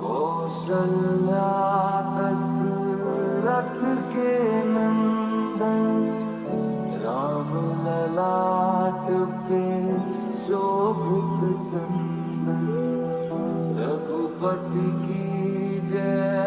कौशल्या दशरथ के नंदन राम ललाट पे शोभित चंदन रघुपति की जय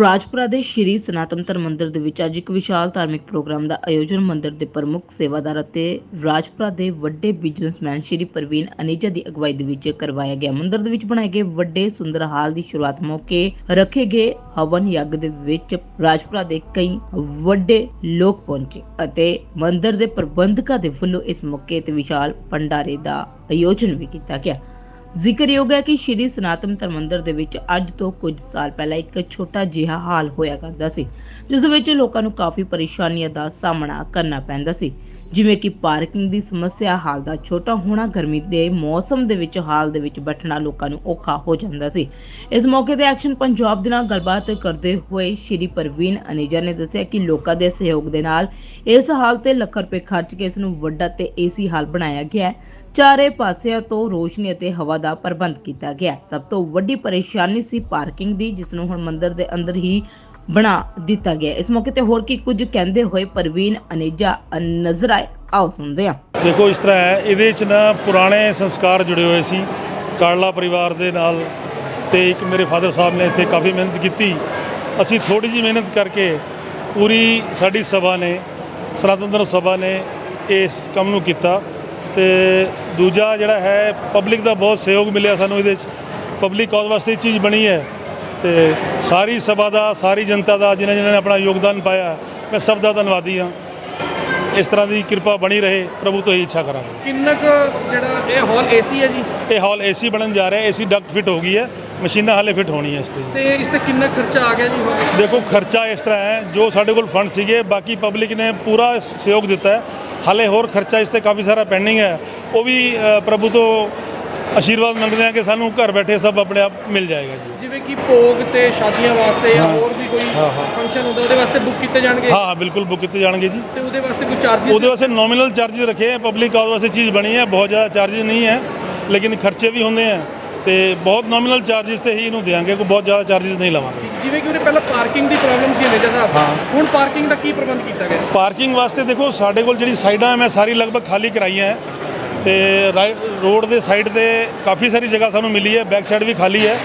ਰਾਜਪੁਰਾ ਦੇ ਸ਼੍ਰੀ ਸਨਾਤਨ ਧਰਮ ਮੰਦਿਰ ਦੇ ਵਿੱਚ ਅੱਜ ਇੱਕ ਵਿਸ਼ਾਲ ਧਾਰਮਿਕ ਪ੍ਰੋਗਰਾਮ ਦਾ ਆਯੋਜਨ ਮੰਦਿਰ ਦੇ ਪ੍ਰਮੁੱਖ ਸੇਵਾਦਾਰ ਅਤੇ ਰਾਜਪੁਰਾ ਦੇ ਵੱਡੇ ਬਿਜ਼ਨਸਮੈਨ ਸ਼੍ਰੀ ਪ੍ਰਵੀਨ ਅਨੇਜਾ ਦੀ ਅਗਵਾਈ ਦੇ ਵਿੱਚ ਕਰਵਾਇਆ ਗਿਆ। ਮੰਦਿਰ ਦੇ ਵਿੱਚ ਬਣਾਏ ਗਏ ਵੱਡੇ ਸੁੰਦਰ ਹਾਲ ਦੀ ਸ਼ੁਰੂਆਤ ਮੌਕੇ ਰੱਖੇ ਗਏ ਹਵਨ ਯੱਗ ਦੇ ਵਿੱਚ ਰਾਜਪੁਰਾ ਦੇ ਕਈ ਵੱਡੇ ਲੋਕ ਪਹੁੰਚੇ ਅਤੇ ਮੰਦਿਰ ਦੇ ਪ੍ਰਬੰਧਕਾਂ ਦੇ ਵੱਲੋਂ ਇਸ ਮੌਕੇ ਤੇ ਵਿਸ਼ਾਲ ਭੰਡਾਰੇ ਦਾ ਆਯੋਜਨ ਵੀ ਕੀਤਾ ਗਿਆ। ਜ਼ਿਕਰਯੋਗ ਹੈ ਕਿ ਸ਼੍ਰੀ ਸਨਾਤਨ ਧਰਮੰਦਰ ਦੇ ਵਿੱਚ ਅੱਜ ਤੋਂ ਕੁਝ ਸਾਲ ਪਹਿਲਾਂ ਇੱਕ ਛੋਟਾ ਜਿਹਾ ਹਾਲ ਹੋਇਆ ਕਰਦਾ ਸੀ, ਜਿਸ ਵਿੱਚ ਲੋਕਾਂ ਨੂੰ ਕਾਫੀ ਪਰੇਸ਼ਾਨੀਆਂ ਦਾ ਸਾਹਮਣਾ ਕਰਨਾ ਪੈਂਦਾ ਸੀ। ਜਿਵੇਂ ਕਿ ਪਾਰਕਿੰਗ ਦੀ ਸਮੱਸਿਆ, ਹਾਲ ਦਾ ਛੋਟਾ ਹੋਣਾ, ਗਰਮੀ ਦੇ ਮੌਸਮ ਦੇ ਵਿੱਚ, ਹਾਲ ਦੇ ਵਿੱਚ ਬੈਠਣਾ ਲੋਕਾਂ ਨੂੰ ਔਖਾ ਹੋ ਜਾਂਦਾ ਸੀ। ਇਸ ਮੌਕੇ ਤੇ ਐਕਸ਼ਨ ਪੰਜਾਬ ਦੇ ਨਾਲ ਗੱਲਬਾਤ ਕਰਦੇ ਹੋਏ ਸ਼੍ਰੀ ਪ੍ਰਵੀਨ ਅਨੇਜਾ ਨੇ ਦੱਸਿਆ ਕਿ ਲੋਕਾਂ ਦੇ ਸਹਿਯੋਗ ਦੇ ਨਾਲ ਇਸ ਹਾਲ ਤੇ ਲੱਖ ਰੁਪਏ ਖਰਚ ਕੇ ਇਸ ਨੂੰ ਵੱਡਾ ਤੇ ਏਸੀ ਹਾਲ ਬਣਾਇਆ ਗਿਆ ਹੈ। ਚਾਰੇ ਪਾਸਿਆਂ ਤੋਂ ਰੋਸ਼ਨੀ ਅਤੇ ਹਵਾ ਦਾ ਪ੍ਰਬੰਧ ਕੀਤਾ ਗਿਆ। ਸਭ ਤੋਂ ਵੱਡੀ ਪਰੇਸ਼ਾਨੀ ਸੀ ਪਾਰਕਿੰਗ ਦੀ, ਜਿਸ ਨੂੰ ਹੁਣ ਮੰਦਿਰ ਦੇ ਅੰਦਰ ਹੀ ਬਣਾ ਦਿੱਤਾ ਗਿਆ। ਇਸ ਮੌਕੇ ਤੇ ਹੋਰ ਕੀ ਕੁਝ ਕਹਿੰਦੇ ਹੋਏ ਪ੍ਰਵੀਨ ਅਨੇਜਾ ਨਜ਼ਰ ਆਏ। ਆਓ ਸੁਣਦੇ ਹਾਂ। ਦੇਖੋ, ਇਸ ਤਰ੍ਹਾਂ ਹੈ, ਇਹਦੇ ਚ ਨਾ ਪੁਰਾਣੇ ਸੰਸਕਾਰ ਜੁੜੇ ਹੋਏ ਸੀ। ਕਾਲਾ ਪਰਿਵਾਰ ਦੇ ਨਾਲ ਤੇ ਇੱਕ ਮੇਰੇ ਫਾਦਰ ਸਾਹਿਬ ਨੇ ਇੱਥੇ ਕਾਫੀ ਮਿਹਨਤ ਕੀਤੀ। ਅਸੀਂ ਥੋੜੀ ਜਿਹੀ ਮਿਹਨਤ ਕਰਕੇ ਪੂਰੀ ਸਾਡੀ ਸਭਾ ਨੇ, ਸਨਾਤਨ ਧਰਮ ਸਭਾ ਨੇ ਇਸ ਕੰਮ ਨੂੰ ਕੀਤਾ। ਤੇ ਦੂਜਾ ਜਿਹੜਾ ਹੈ ਪਬਲਿਕ ਦਾ ਬਹੁਤ ਸਹਿਯੋਗ ਮਿਲਿਆ ਸਾਨੂੰ ਇਹਦੇ 'ਚ। ਪਬਲਿਕ ਕਾਜ਼ ਵਾਸਤੇ ਚੀਜ਼ ਬਣੀ ਹੈ। ਤੇ ਸਾਰੀ ਸਭਾ ਦਾ ਸਾਰੀ ਜਨਤਾ ਦਾ ਜਿਨ੍ਹਾਂ ਜਿਨ੍ਹਾਂ ਨੇ ਆਪਣਾ ਯੋਗਦਾਨ ਪਾਇਆ ਮੈਂ ਸਭ ਦਾ ਧੰਨਵਾਦੀ ਹਾਂ। ਇਸ ਤਰ੍ਹਾਂ ਦੀ ਕਿਰਪਾ ਬਣੀ ਰਹੇ ਪ੍ਰਭੂ ਤੋਂ ਹੀ ਇੱਛਾ ਕਰਾਂਗੇ। ਕਿੰਨਾ ਕੁ ਜਿਹੜਾ ਇਹ ਹਾਲ ਏਸੀ ਹੈ ਜੀ? ਇਹ ਹਾਲ ਏਸੀ ਬਣਨ ਜਾ ਰਿਹਾ ਏਸੀ ਡਕਟ ਫਿਟ ਹੋ ਗਈ ਹੈ। ਮਸ਼ੀਨਾਂ ਹਾਲੇ ਫਿੱਟ ਹੋਣੀਆਂ ਇਸ ਤੇ। ਤੇ ਇਸ ਤੇ ਕਿੰਨਾ ਖਰਚਾ ਆ ਗਿਆ ਜੀ ਹੁਣ? ਦੇਖੋ ਖਰਚਾ ਇਸ ਤਰ੍ਹਾਂ ਹੈ ਜੋ ਸਾਡੇ ਕੋਲ ਫੰਡ ਸੀਗੇ ਬਾਕੀ ਪਬਲਿਕ ਨੇ ਪੂਰਾ ਸਹਿਯੋਗ ਦਿੱਤਾ ਹੈ। ਹਾਲੇ ਹੋਰ ਖਰਚਾ ਇਸ ਤੇ ਕਾਫੀ ਸਾਰਾ ਪੈਂਡਿੰਗ ਹੈ। ਉਹ ਵੀ ਪ੍ਰਭੂ ਤੋਂ ਆਸ਼ੀਰਵਾਦ ਮੰਗਦੇ ਆ ਕਿ ਸਾਨੂੰ ਘਰ ਬੈਠੇ ਸਭ ਆਪਣੇ ਆਪ ਮਿਲ ਜਾਏਗਾ ਜੀ। ਜਿਵੇਂ ਕਿ ਭੋਗ ਤੇ ਸ਼ਾਦੀਆਂ ਵਾਸਤੇ ਜਾਂ ਹੋਰ ਵੀ ਕੋਈ ਫੰਕਸ਼ਨ ਹੁੰਦਾ ਉਹਦੇ ਵਾਸਤੇ ਬੁੱਕ ਕੀਤੇ ਜਾਣਗੇ? ਹਾਂ ਬਿਲਕੁਲ ਬੁੱਕ ਕੀਤੇ ਜਾਣਗੇ ਜੀ। ਤੇ ਉਹਦੇ ਵਾਸਤੇ ਕੋਈ ਚਾਰजेस ਉਹਦੇ ਵਾਸਤੇ ਨੋਮੀਨਲ ਚਾਰजेस ਰੱਖੇ ਆ ਪਬਲਿਕ ਆਉਣ ਵਾਸਤੇ ਚੀਜ਼ ਬਣੀ ਹੈ ਬਹੁਤ ਜ਼ਿਆਦਾ ਚਾਰजेस ਨਹੀਂ ਹੈ ਲੇਕਿਨ ਖਰਚੇ ਵੀ ਹੁੰਦੇ ਆ ਤੇ ਬਹੁਤ ਨੋਮੀਨਲ ਚਾਰजेस ਤੇ ਹੀ ਇਹਨੂੰ ਦੇਵਾਂਗੇ ਕੋਈ ਬਹੁਤ ਜ਼ਿਆਦਾ ਚਾਰजेस ਨਹੀਂ ਲਵਾਂਗੇ। ਜਿਵੇਂ ਕਿ ਉਹਨੇ ਪਹਿਲਾਂ ਪਾਰਕਿੰਗ ਦੀ ਪ੍ਰੋਬਲਮ ਸੀ ਹਮੇਸ਼ਾ ਦਾ ਹੁਣ ਪਾਰਕਿੰਗ ਦਾ ਕੀ ਪ੍ਰਬੰਧ ਕੀਤਾ ਗਿਆ? ਪਾਰਕਿੰਗ ਵਾਸਤੇ ਦੇਖੋ ਸਾਡੇ ਕੋਲ ਜਿਹੜੀ ਸਾਈਡਾਂ ਮੈਂ ਸਾਰੀ ਲਗਭਗ ਖਾਲੀ ਕਰਾਈਆਂ ਹੈ ਤੇ ਰੋਡ ਦੇ ਸਾਈਡ ਤੇ ਕਾਫੀ ਸਾਰੀ ਜਗ੍ਹਾ ਸਾਨੂੰ ਮਿਲੀ ਹੈ ਬੈਕ ਸਾਈਡ ਵੀ ਖਾਲੀ ਹੈ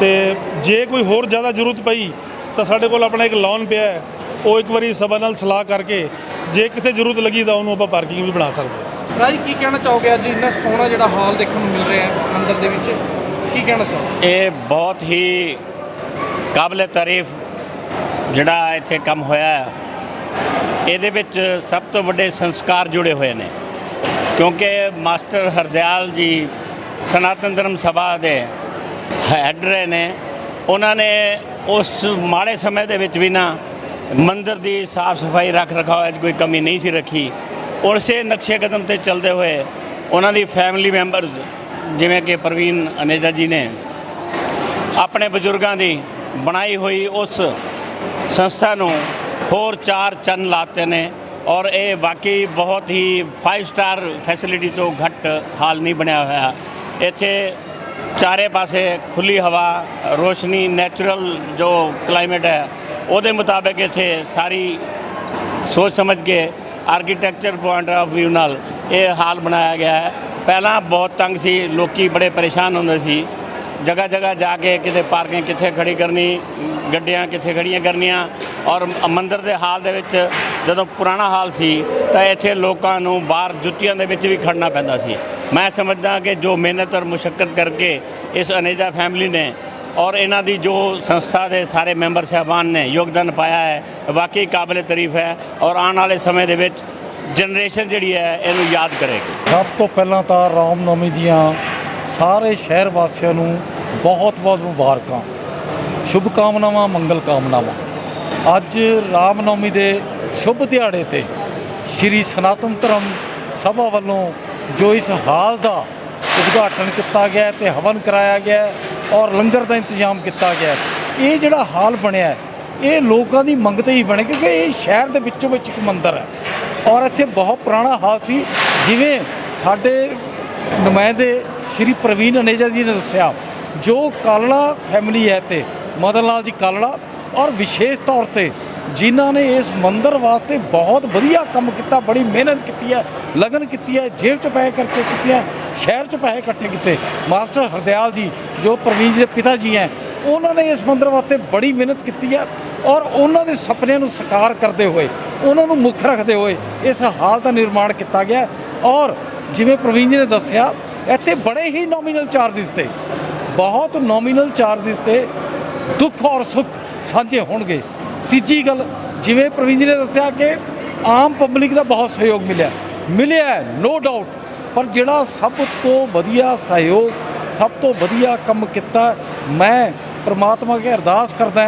ਤੇ ਜੇ ਕੋਈ ਹੋਰ ਜ਼ਿਆਦਾ ਜ਼ਰੂਰਤ ਪਈ ਤਾਂ ਸਾਡੇ ਕੋਲ ਆਪਣਾ ਇੱਕ ਲੋਨ ਪਿਆ ਹੈ ਉਹ ਇੱਕ ਵਾਰੀ ਸਭਾ ਨਾਲ ਸਲਾਹ ਕਰਕੇ ਜੇ ਕਿਤੇ ਜ਼ਰੂਰਤ ਲੱਗੀ ਤਾਂ ਉਹਨੂੰ ਆਪਾਂ ਪਾਰਕਿੰਗ ਵੀ ਬਣਾ ਸਕਦੇ ਹਾਂ ਰਾਜ, ਕੀ ਕਹਿਣਾ ਚਾਹੋਗੇ? ਅੱਜ ਇੰਨਾ ਸੋਹਣਾ ਜਿਹੜਾ ਹਾਲ ਦੇਖਣ ਨੂੰ ਮਿਲ ਰਿਹਾ ਹੈ ਮੰਦਿਰ ਦੇ ਵਿੱਚ, ਕੀ ਕਹਿਣਾ ਚਾਹੋਗੇ? ਇਹ ਬਹੁਤ ਹੀ ਕਾਬਲੇ ਤਾਰੀਫ ਜਿਹੜਾ ਇੱਥੇ ਕੰਮ ਹੋਇਆ ਹੈ ਇਹਦੇ ਵਿੱਚ ਸਭ ਤੋਂ ਵੱਡੇ ਸੰਸਕਾਰ ਜੁੜੇ ਹੋਏ ਨੇ। ਕਿਉਂਕਿ ਮਾਸਟਰ ਹਰਦਿਆਲ ਜੀ ਸਨਾਤਨ ਧਰਮ ਸਭਾ ਦੇ ਹੈਡ ਰਹੇ ਨੇ। ਉਹਨਾਂ ਨੇ ਉਸ ਮਾੜੇ ਸਮੇਂ ਦੇ ਵਿੱਚ ਵੀ ਨਾ ਮੰਦਿਰ ਦੀ ਸਾਫ਼ ਸਫ਼ਾਈ ਰੱਖ ਰਖਾਅ ਵਿੱਚ ਕੋਈ ਕਮੀ ਨਹੀਂ ਸੀ ਰੱਖੀ। ਉਸੇ ਨਕਸ਼ੇ ਕਦਮ ਤੇ ਚੱਲਦੇ ਹੋਏ ਉਹਨਾਂ ਦੀ ਫੈਮਿਲੀ ਮੈਂਬਰਸ ਜਿਵੇਂ ਕਿ ਪ੍ਰਵੀਨ ਅਨੇਜਾ ਜੀ ਨੇ, ਆਪਣੇ ਬਜ਼ੁਰਗਾਂ ਦੀ ਬਣਾਈ ਹੋਈ ਉਸ ਸੰਸਥਾ ਨੂੰ ਹੋਰ ਚਾਰ ਚੰਨ ਲਾਤੇ ਨੇ ਔਰ ਇਹ ਵਾਕਈ ਬਹੁਤ ਹੀ 5 ਸਟਾਰ ਫੈਸਿਲਿਟੀ ਤੋਂ ਘੱਟ ਹਾਲ ਨਹੀਂ ਬਣਿਆ ਹੋਇਆ। ਇੱਥੇ ਚਾਰੇ ਪਾਸੇ ਖੁੱਲੀ ਹਵਾ, ਰੋਸ਼ਨੀ ਨੈਚੁਰਲ ਜੋ ਕਲਾਈਮੇਟ ਹੈ, ਉਹਦੇ ਮੁਤਾਬਕ ਇੱਥੇ ਸਾਰੀ ਸੋਚ ਸਮਝ ਕੇ ਆਰਕੀਟੈਕਚਰ ਪੁਆਇੰਟ ਆਫ View ਨਾਲ ਇਹ ਹਾਲ ਬਣਾਇਆ ਗਿਆ ਹੈ। ਪਹਿਲਾਂ ਬਹੁਤ ਤੰਗ ਸੀ, ਲੋਕੀ ਬੜੇ ਪਰੇਸ਼ਾਨ ਹੁੰਦੇ ਸੀ। ਜਗ੍ਹਾ ਜਗ੍ਹਾ ਜਾ ਕੇ ਕਿਤੇ ਪਾਰਕਿੰਗ ਕਿੱਥੇ ਖੜੀ ਕਰਨੀ, ਗੱਡੀਆਂ ਕਿੱਥੇ ਖੜੀਆਂ ਕਰਨੀਆਂ ਔਰ ਮ- ਮੰਦਿਰ ਦੇ ਹਾਲ ਦੇ ਵਿੱਚ ਜਦੋਂ ਪੁਰਾਣਾ ਹਾਲ ਸੀ ਤਾਂ ਇੱਥੇ ਲੋਕਾਂ ਨੂੰ ਬਾਹਰ ਜੁੱਤੀਆਂ ਦੇ ਵਿੱਚ ਵੀ ਖੜਨਾ ਪੈਂਦਾ ਸੀ। ਮੈਂ ਸਮਝਦਾ ਕਿ ਜੋ ਮਿਹਨਤ ਔਰ ਮੁਸ਼ਕਲ ਕਰਕੇ ਇਸ ਅਨੇਜਾ ਫੈਮਿਲੀ ਨੇ ਔਰ ਇਹਨਾਂ ਦੀ ਜੋ ਸੰਸਥਾ ਦੇ ਸਾਰੇ ਮੈਂਬਰ ਸਹਿਬਾਨ ਨੇ ਯੋਗਦਾਨ ਪਾਇਆ ਹੈ, ਵਾਕਈ ਕਾਬਲੇ ਤਾਰੀਫ ਹੈ ਔਰ ਆਉਣ ਵਾਲੇ ਸਮੇਂ ਦੇ ਵਿੱਚ ਜਨਰੇਸ਼ਨ ਜਿਹੜੀ ਹੈ ਇਹਨੂੰ ਯਾਦ ਕਰੇਗੀ। ਸਭ ਤੋਂ ਪਹਿਲਾਂ ਤਾਂ ਰਾਮਨਵਮੀ ਦੀਆਂ ਸਾਰੇ ਸ਼ਹਿਰ ਵਾਸੀਆਂ ਨੂੰ ਬਹੁਤ-ਬਹੁਤ ਮੁਬਾਰਕਾਂ। ਸ਼ੁਭ ਕਾਮਨਾਵਾਂ, ਮੰਗਲ ਕਾਮਨਾਵਾਂ। ਅੱਜ ਰਾਮਨਵਮੀ ਦੇ ਸ਼ੁਭ ਦਿਹਾੜੇ ਤੇ ਸ਼੍ਰੀ ਸਨਾਤਨ ਧਰਮ ਸਭਾ ਵੱਲੋਂ ਜੋ ਇਸ ਹਾਲ ਦਾ ਉਦਘਾਟਨ ਕੀਤਾ ਗਿਆ ਹੈ ਤੇ ਹਵਨ ਕਰਾਇਆ ਗਿਆ ਔਰ ਲੰਗਰ ਦਾ ਇੰਤਜ਼ਾਮ ਕੀਤਾ ਗਿਆ ਇਹ ਜਿਹੜਾ ਹਾਲ ਬਣਿਆ ਇਹ ਲੋਕਾਂ ਦੀ ਮੰਗ ਤੇ ਹੀ ਬਣੇ ਕਿਉਂਕਿ ਇਹ ਸ਼ਹਿਰ ਦੇ ਵਿੱਚੋਂ ਵਿੱਚ ਇੱਕ ਮੰਦਿਰ ਹੈ। ਔਰ ਇੱਥੇ ਬਹੁਤ ਪੁਰਾਣਾ ਹਾਲ ਸੀ, ਜਿਵੇਂ ਸਾਡੇ ਨੁਮਾਇੰਦੇ ਸ਼੍ਰੀ ਪ੍ਰਵੀਨ ਅਨੇਜਾ ਜੀ ਨੇ ਦੱਸਿਆ, ਜੋ ਕਾਲੜਾ ਫੈਮਿਲੀ ਹੈ ਤੇ ਮਦਨ ਲਾਲ ਜੀ ਕਾਲੜਾ, ਔਰ ਵਿਸ਼ੇਸ਼ ਤੌਰ ਤੇ ਜਿਨ੍ਹਾਂ ਨੇ ਇਸ ਮੰਦਰ ਵਾਸਤੇ ਬਹੁਤ ਵਧੀਆ ਕੰਮ ਕੀਤਾ, ਬੜੀ ਮਿਹਨਤ ਕੀਤੀ ਹੈ, ਲਗਨ ਕੀਤੀ ਹੈ, ਜੇਬ 'ਚ ਪੈਸੇ ਖਰਚੇ ਕੀਤੇ ਹੈ, ਸ਼ਹਿਰ 'ਚ ਪੈਸੇ ਇਕੱਠੇ ਕੀਤੇ। ਮਾਸਟਰ ਹਰਦਿਆਲ ਜੀ, ਜੋ ਪ੍ਰਵੀਨ ਜੀ ਦੇ ਪਿਤਾ ਜੀ ਹੈ, ਉਹਨਾਂ ਨੇ ਇਸ ਮੰਦਰ ਵਾਸਤੇ ਬੜੀ ਮਿਹਨਤ ਕੀਤੀ ਹੈ ਔਰ ਉਹਨਾਂ ਦੇ ਸੁਪਨਿਆਂ ਨੂੰ ਸਾਕਾਰ ਕਰਦੇ ਹੋਏ, ਉਹਨਾਂ ਨੂੰ ਮੁੱਖ ਰੱਖਦੇ ਹੋਏ ਇਸ ਹਾਲ ਦਾ ਨਿਰਮਾਣ ਕੀਤਾ ਗਿਆ ਔਰ ਜਿਵੇਂ ਪ੍ਰਵੀਨ ਜੀ ਨੇ ਦੱਸਿਆ, ਇੱਥੇ ਬੜੇ ਹੀ ਨੋਮੀਨਲ ਚਾਰजेस ਤੇ, ਬਹੁਤ ਨੋਮੀਨਲ ਚਾਰजेस ਤੇ ਦੁੱਖ ਔਰ ਸੁੱਖ ਸਾਂਝੇ ਹੋਣਗੇ। ਤੀਜੀ ਗੱਲ, ਜਿਵੇਂ ਪ੍ਰਵੀਨ ਜੀ ਨੇ ਦੱਸਿਆ ਕਿ ਆਮ ਪਬਲਿਕ ਦਾ ਬਹੁਤ ਸਹਿਯੋਗ ਮਿਲਿਆ। ਮਿਲਿਆ ਨੋ ਡਾਊਟ ਪਰ ਜਿਹੜਾ ਸਭ ਤੋਂ ਵਧੀਆ ਸਹਿਯੋਗ, ਸਭ ਤੋਂ ਵਧੀਆ ਕੰਮ ਕੀਤਾ, ਮੈਂ ਪ੍ਰਮਾਤਮਾ ਅੱਗੇ ਅਰਦਾਸ ਕਰਦਾ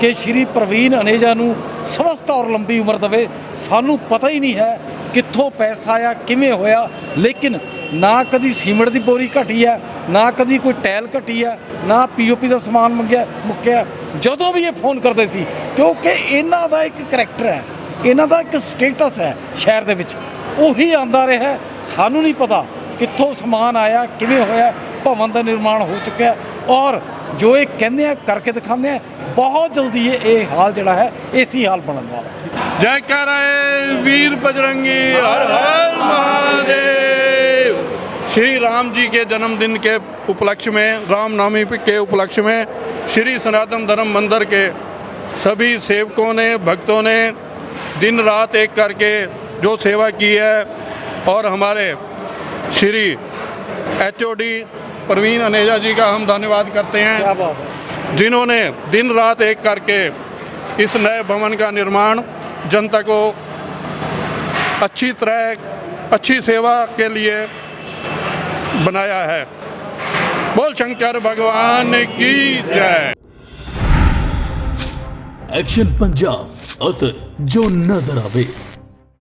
ਕਿ ਸ਼੍ਰੀ ਪ੍ਰਵੀਨ ਅਨੇਜਾ ਨੂੰ ਸਵਸਥ ਔਰ ਲੰਬੀ ਉਮਰ ਦੇਵੇ। ਸਾਨੂੰ ਪਤਾ ਹੀ ਨਹੀਂ ਹੈ ਕਿੱਥੋਂ ਪੈਸਾ ਆਇਆ, ਕਿਵੇਂ ਹੋਇਆ, ਲੇਕਿਨ ਨਾ ਕਦੀ ਸੀਮਿੰਟ ਦੀ ਬੋਰੀ ਘਟੀ ਹੈ, ਨਾ ਕਦੀ ਕੋਈ ਟੈਲ ਘਟੀ ਹੈ, ਨਾ ਪੀਓਪੀ ਦਾ ਸਮਾਨ ਮੰਗਿਆ, ਮੁੱਕਿਆ ਜਦੋਂ ਵੀ ਇਹ ਫੋਨ ਕਰਦੇ ਸੀ, ਕਿਉਂਕਿ ਇਹਨਾਂ ਦਾ ਇੱਕ ਕੈਰੈਕਟਰ ਹੈ, ਇਹਨਾਂ ਦਾ ਇੱਕ ਸਟੇਟਸ ਹੈ ਸ਼ਹਿਰ ਦੇ ਵਿੱਚ। ਉਹੀ ਆਂਦਾ ਰਿਹਾ ਸਾਨੂੰ ਨਹੀਂ ਪਤਾ ਕਿੱਥੋਂ ਸਮਾਨ ਆਇਆ, ਕਿਵੇਂ ਹੋਇਆ, ਭਵਨ ਦਾ ਨਿਰਮਾਣ ਹੋ ਚੁੱਕਿਆ ਔਰ ਜੋ ਇਹ ਕਹਿੰਦੇ ਆ, ਕਰਕੇ ਦਿਖਾਉਂਦੇ ਆ, ਬਹੁਤ ਜਲਦੀ ਇਹ ਹਾਲ ਜਿਹੜਾ ਹੈ ਏਸੀ ਹਾਲ ਬਣਨ ਵਾਲਾ ਜੈ ਕਰਾਏ ਵੀਰ ਬਜਰੰਗੀ, ਹਰ ਹਰ ਮਹਾਦੇਵ। श्री राम जी के जन्मदिन के उपलक्ष्य में रामनवमी के उपलक्ष्य में श्री सनातन धर्म मंदिर के सभी सेवकों ने भक्तों ने दिन रात एक करके जो सेवा की है और हमारे श्री एचओडी प्रवीण अनेजा जी का हम धन्यवाद करते हैं। है। जिन्होंने दिन रात एक करके इस नए भवन का निर्माण जनता को अच्छी तरह अच्छी सेवा के लिए बनाया है। बोल शंकर भगवान की जय। एक्शन पंजाब असर जो नज़र आवे।